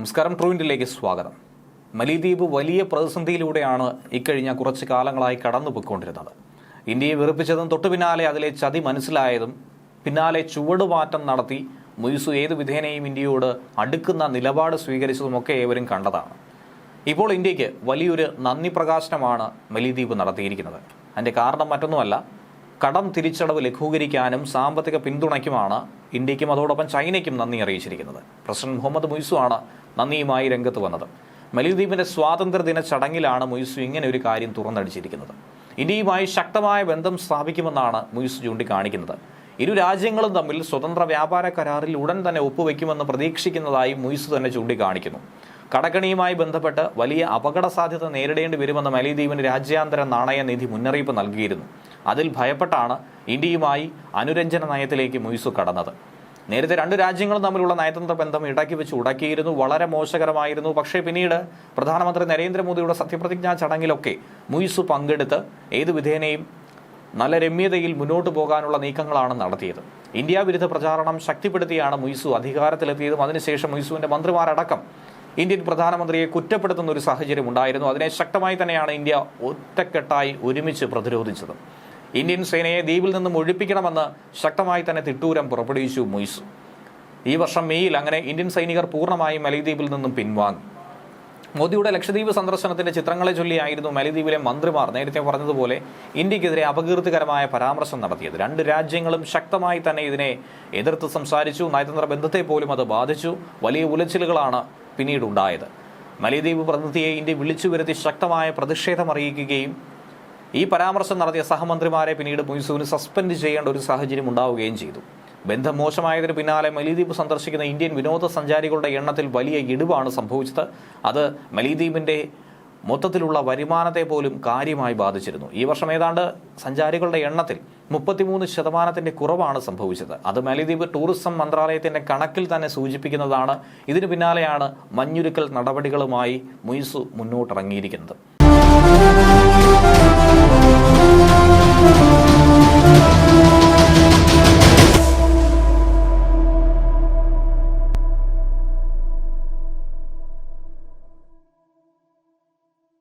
നമസ്കാരം ട്രൂവിന്റിലേക്ക് സ്വാഗതം. മലിദ്വീപ് വലിയ പ്രതിസന്ധിയിലൂടെയാണ് ഇക്കഴിഞ്ഞ കുറച്ച് കാലങ്ങളായി കടന്നു പോയിക്കൊണ്ടിരുന്നത് ഇന്ത്യയെ വെറുപ്പിച്ചതും തൊട്ടു പിന്നാലെ അതിലെ ചതി മനസ്സിലായതും പിന്നാലെ ചുവടുമാറ്റം നടത്തി മുയിസു ഏത് വിധേനയും ഇന്ത്യയോട് അടുക്കുന്ന നിലപാട് സ്വീകരിച്ചതുമൊക്കെ ഏവരും കണ്ടതാണ്. ഇപ്പോൾ ഇന്ത്യയ്ക്ക് വലിയൊരു നന്ദി പ്രകാശനമാണ് മലിദ്വീപ് നടത്തിയിരിക്കുന്നത്. അതിന്റെ കാരണം മറ്റൊന്നുമല്ല കടം തിരിച്ചടവ് ലഘൂകരിക്കാനും സാമ്പത്തിക പിന്തുണയ്ക്കുമാണ് ഇന്ത്യക്കും അതോടൊപ്പം ചൈനയ്ക്കും നന്ദി അറിയിച്ചിരിക്കുന്നത്. പ്രസിഡന്റ് മുഹമ്മദ് മുയ്സു ആണ് നന്ദിയുമായി രംഗത്ത് വന്നത്. മലിദ്വീപിന്റെ സ്വാതന്ത്ര്യദിന ചടങ്ങിലാണ് മുയ്സു ഇങ്ങനെ ഒരു കാര്യം തുറന്നടിച്ചിരിക്കുന്നത്. ഇന്ത്യയുമായി ശക്തമായ ബന്ധം സ്ഥാപിക്കുമെന്നാണ് മുയ്സു ചൂണ്ടിക്കാണിക്കുന്നത്. ഇരു രാജ്യങ്ങളും തമ്മിൽ സ്വതന്ത്ര വ്യാപാര കരാറിൽ ഉടൻ തന്നെ ഒപ്പുവെക്കുമെന്ന് പ്രതീക്ഷിക്കുന്നതായി മുയ്സു തന്നെ ചൂണ്ടിക്കാണിക്കുന്നു. കടക്കണിയുമായി ബന്ധപ്പെട്ട് വലിയ അപകട സാധ്യത നേരിടേണ്ടി വരുമെന്ന് മലിദ്വീപിന് രാജ്യാന്തര നാണയ നിധി മുന്നറിയിപ്പ് നൽകിയിരുന്നു. അതിൽ ഭയപ്പെട്ടാണ് ഇന്ത്യയുമായി അനുരഞ്ജന നയത്തിലേക്ക് മുയ്സു കടന്നത്. നേരത്തെ രണ്ട് രാജ്യങ്ങളും തമ്മിലുള്ള നയതന്ത്ര ബന്ധം ഇടക്കി വെച്ച് ഉടക്കിയിരുന്നു വളരെ മോശകരമായിരുന്നു. പക്ഷേ പിന്നീട് പ്രധാനമന്ത്രി നരേന്ദ്രമോദിയുടെ സത്യപ്രതിജ്ഞാ ചടങ്ങിലൊക്കെ മുയ്സു പങ്കെടുത്ത് ഏത് വിധേനയും നല്ല രമ്യതയിൽ മുന്നോട്ട് പോകാനുള്ള നീക്കങ്ങളാണ് നടത്തിയത്. ഇന്ത്യ വിരുദ്ധ പ്രചാരണം ശക്തിപ്പെടുത്തിയാണ് മുയ്സു അധികാരത്തിലെത്തിയതും. അതിനുശേഷം മുയ്സുവിന്റെ മന്ത്രിമാരടക്കം ഇന്ത്യൻ പ്രധാനമന്ത്രിയെ കുറ്റപ്പെടുത്തുന്ന ഒരു സാഹചര്യം ഉണ്ടായിരുന്നു. അതിനെ ശക്തമായി തന്നെയാണ് ഇന്ത്യ ഒറ്റക്കെട്ടായി ഒരുമിച്ച് പ്രതിരോധിച്ചത്. ഇന്ത്യൻ സേനയെ ദ്വീപിൽ നിന്നും ഒഴിപ്പിക്കണമെന്ന് ശക്തമായി തന്നെ തിട്ടൂരം പുറപ്പെടുവിച്ചു മൊയ്സ്. ഈ വർഷം മെയ്യിൽ അങ്ങനെ ഇന്ത്യൻ സൈനികർ പൂർണമായും മലദ്വീപിൽ നിന്നും പിൻവാങ്ങി. മോദിയുടെ ലക്ഷദ്വീപ് സന്ദർശനത്തിന്റെ ചിത്രങ്ങളെ ചൊല്ലിയായിരുന്നു മലദ്വീപിലെ മന്ത്രിമാർ നേരത്തെ പറഞ്ഞതുപോലെ ഇന്ത്യക്കെതിരെ അപകീർത്തികരമായ പരാമർശം നടത്തിയത്. രണ്ട് രാജ്യങ്ങളും ശക്തമായി തന്നെ ഇതിനെ എതിർത്ത് സംസാരിച്ചു. നയതന്ത്ര ബന്ധത്തെ പോലും അത് ബാധിച്ചു. വലിയ ഉലച്ചിലുകളാണ് പിന്നീട് ഉണ്ടായത്. മലദ്വീപ് പ്രതിനിധിയെ ഇന്ത്യ വിളിച്ചു വരുത്തി ശക്തമായ പ്രതിഷേധം അറിയിക്കുകയും ഈ പരാമർശം നടത്തിയ സഹമന്ത്രിമാരെ പിന്നീട് മുയ്സുവിന് സസ്പെൻഡ് ചെയ്യേണ്ട ഒരു സാഹചര്യം ഉണ്ടാവുകയും ചെയ്തു. ബന്ധം മോശമായതിന് പിന്നാലെ മലിദ്വീപ് സന്ദർശിക്കുന്ന ഇന്ത്യൻ വിനോദസഞ്ചാരികളുടെ എണ്ണത്തിൽ വലിയ ഇടിവാണ് സംഭവിച്ചത്. അത് മലിദ്വീപിന്റെ മൊത്തത്തിലുള്ള വരുമാനത്തെ പോലും കാര്യമായി ബാധിച്ചിരുന്നു. ഈ വർഷം ഏതാണ്ട് സഞ്ചാരികളുടെ എണ്ണത്തിൽ മുപ്പത്തിമൂന്ന് ശതമാനത്തിന്റെ കുറവാണ് സംഭവിച്ചത്. അത് മലിദ്വീപ് ടൂറിസം മന്ത്രാലയത്തിന്റെ കണക്കിൽ തന്നെ സൂചിപ്പിക്കുന്നതാണ്. ഇതിനു പിന്നാലെയാണ് മഞ്ഞുരുക്കൽ നടപടികളുമായി മുയ്സു മുന്നോട്ടിറങ്ങിയിരിക്കുന്നത്.